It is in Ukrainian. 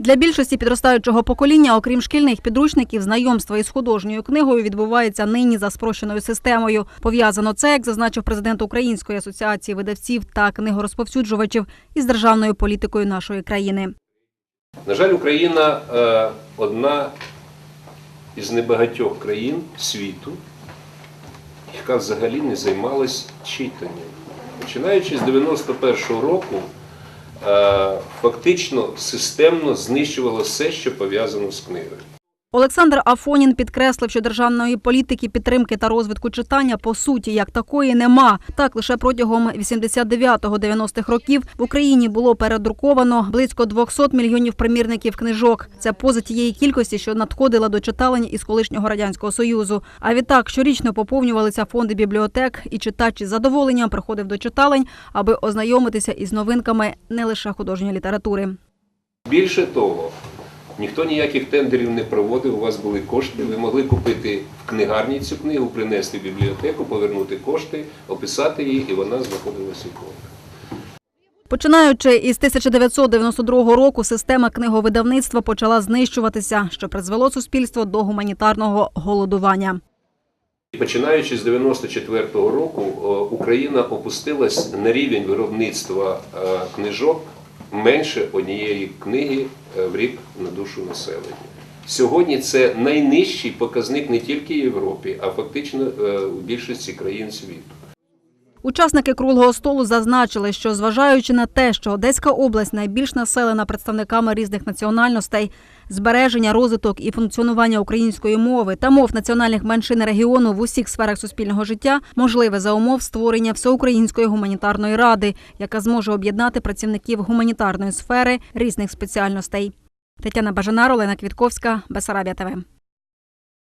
Для більшості підростаючого покоління, окрім шкільних підручників, знайомство із художньою книгою відбувається нині за спрощеною системою. Пов'язано це, як зазначив президент Української асоціації видавців та книгорозповсюджувачів із державною політикою нашої країни. На жаль, Україна е, одна із небагатьох країн світу, яка взагалі не займалась читанням. Починаючи з 91-го року, фактично системно знищувало все, що пов'язано з книгою. Олександр Афонін підкреслив, що державної політики підтримки та розвитку читання по суті як такої нема. Так лише протягом 89-90-х років в Україні було передруковано близько 200 мільйонів примірників книжок. Це поза тієї кількості, що надходила до читалень із колишнього радянського союзу. А відтак щорічно поповнювалися фонди бібліотек, і читач із задоволенням приходив до читалень, аби ознайомитися із новинками не лише художньої літератури. Більше того, ніхто ніяких тендерів не проводив, у вас були кошти, ви могли купити в книгарні цю книгу, принести в бібліотеку, повернути кошти, описати її, і вона знаходилася у фондах. Починаючи із 1992 року, система книговидавництва почала знищуватися, що призвело суспільство до гуманітарного голодування. Починаючи з 94-го року, е, Україна опустилась на рівень виробництва е, книжок менше однієї книги е, в рік на душу населення. Сьогодні це найнижчий показник не тільки Європі, а фактично е, у більшості країн світу. Учасники круглого столу зазначили, що зважаючи на те, що Одеська область найбільш населена представниками різних національностей, збереження, розвиток і функціонування української мови та мов національних меншин регіону в усіх сферах суспільного життя можливе за умов створення всеукраїнської гуманітарної ради, яка зможе об'єднати працівників гуманітарної сфери різних спеціальностей. Тетяна Бажанар, Олена Квітковська, Бесарабія ТВ.